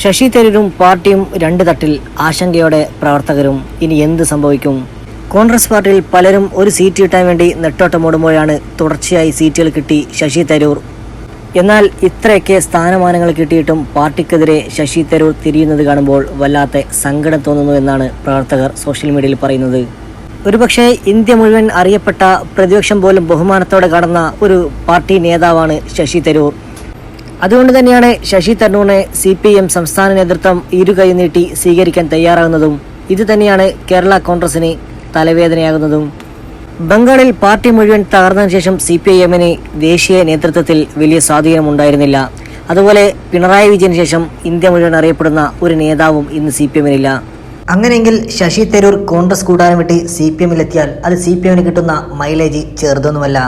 ശശി തരൂരും പാർട്ടിയും രണ്ട് തട്ടിൽ ആശങ്കയോടെ പ്രവർത്തകരും ഇനി എന്ത് സംഭവിക്കും? കോൺഗ്രസ് പാർട്ടിയിൽ പലരും ഒരു സീറ്റ് കിട്ടാൻ വേണ്ടി നെട്ടോട്ടമോടുമ്പോഴാണ് തുടർച്ചയായി സീറ്റുകൾ കിട്ടി ശശി തരൂർ. എന്നാൽ ഇത്രയൊക്കെ സ്ഥാനമാനങ്ങൾ കിട്ടിയിട്ടും പാർട്ടിക്കെതിരെ ശശി തരൂർ തിരിയുന്നത് കാണുമ്പോൾ വല്ലാത്ത സങ്കടം തോന്നുന്നു എന്നാണ് പ്രവർത്തകർ സോഷ്യൽ മീഡിയയിൽ പറയുന്നത്. ഒരുപക്ഷെ ഇന്ത്യ മുഴുവൻ അറിയപ്പെട്ട പ്രതിപക്ഷം പോലും ബഹുമാനത്തോടെ കടന്ന ഒരു പാർട്ടി നേതാവാണ് ശശി തരൂർ. അതുകൊണ്ട് തന്നെയാണ് ശശി തരൂറിനെ സി പി എം സംസ്ഥാന നേതൃത്വം ഇരു കൈ നീട്ടി സ്വീകരിക്കാൻ തയ്യാറാകുന്നതും ഇത് തന്നെയാണ് കേരള കോൺഗ്രസിന് തലവേദനയാകുന്നതും. ബംഗാളിൽ പാർട്ടി മുഴുവൻ തകർന്നതിന് ശേഷം സി പി ഐ എമ്മിന് ദേശീയ നേതൃത്വത്തിൽ വലിയ സ്വാധീനമുണ്ടായിരുന്നില്ല അതുപോലെ പിണറായി വിജയന് ശേഷം ഇന്ത്യ മുഴുവൻ അറിയപ്പെടുന്ന ഒരു നേതാവും ഇന്ന് സി പി എമ്മിനില്ല. അങ്ങനെയെങ്കിൽ ശശി തരൂർ കോൺഗ്രസ് കൂടാരം വിട്ട് സി പി എമ്മിലെത്തിയാൽ അത് സി പി എമ്മിന് കിട്ടുന്ന മൈലേജ് ചെറുതൊന്നുമല്ല.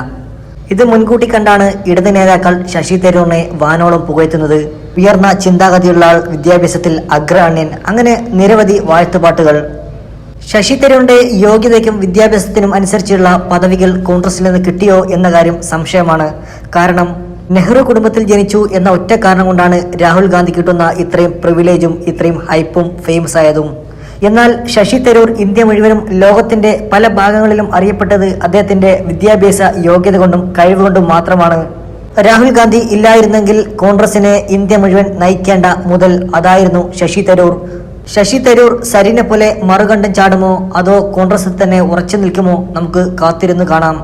ഇത് മുൻകൂട്ടി കണ്ടാണ് ഇടത് നേതാക്കൾ ശശി തരൂറിനെ വാനോളം പുകഴ്ത്തുന്നത്. ഉയർന്ന ചിന്താഗതിയുള്ള ആൾ വിദ്യാഭ്യാസത്തിൽ അഗ്രാണ്യൻ അങ്ങനെ നിരവധി വാഴ്ത്തുപാട്ടുകൾ. ശശി തരൂരിന്റെ യോഗ്യതയ്ക്കും വിദ്യാഭ്യാസത്തിനും അനുസരിച്ചുള്ള പദവികൾ കോൺഗ്രസിൽ നിന്ന് കിട്ടിയോ എന്ന കാര്യം സംശയമാണ്. കാരണം നെഹ്റു കുടുംബത്തിൽ ജനിച്ചു എന്ന ഒറ്റ കാരണം കൊണ്ടാണ് രാഹുൽ ഗാന്ധി കിട്ടുന്ന ഇത്രയും പ്രിവിലേജും ഇത്രയും ഹൈപ്പും ഫേമസ് ആയതും. എന്നാൽ ശശി തരൂർ ഇന്ത്യ മുഴുവനും ലോകത്തിന്റെ പല ഭാഗങ്ങളിലും അറിയപ്പെട്ടത് അദ്ദേഹത്തിന്റെ വിദ്യാഭ്യാസ യോഗ്യത കൊണ്ടും കഴിവ് കൊണ്ടും മാത്രമാണ്. രാഹുൽ ഗാന്ധി ഇല്ലായിരുന്നെങ്കിൽ കോൺഗ്രസിനെ ഇന്ത്യ മുഴുവൻ നയിക്കേണ്ട മുതൽ അതായിരുന്നു ശശി തരൂർ. ശശി തരൂർ സരിനെ പോലെ മറുകണ്ഠം ചാടുമോ അതോ കോൺഗ്രസിൽ തന്നെ ഉറച്ചു നിൽക്കുമോ നമുക്ക് കാത്തിരുന്ന് കാണാം.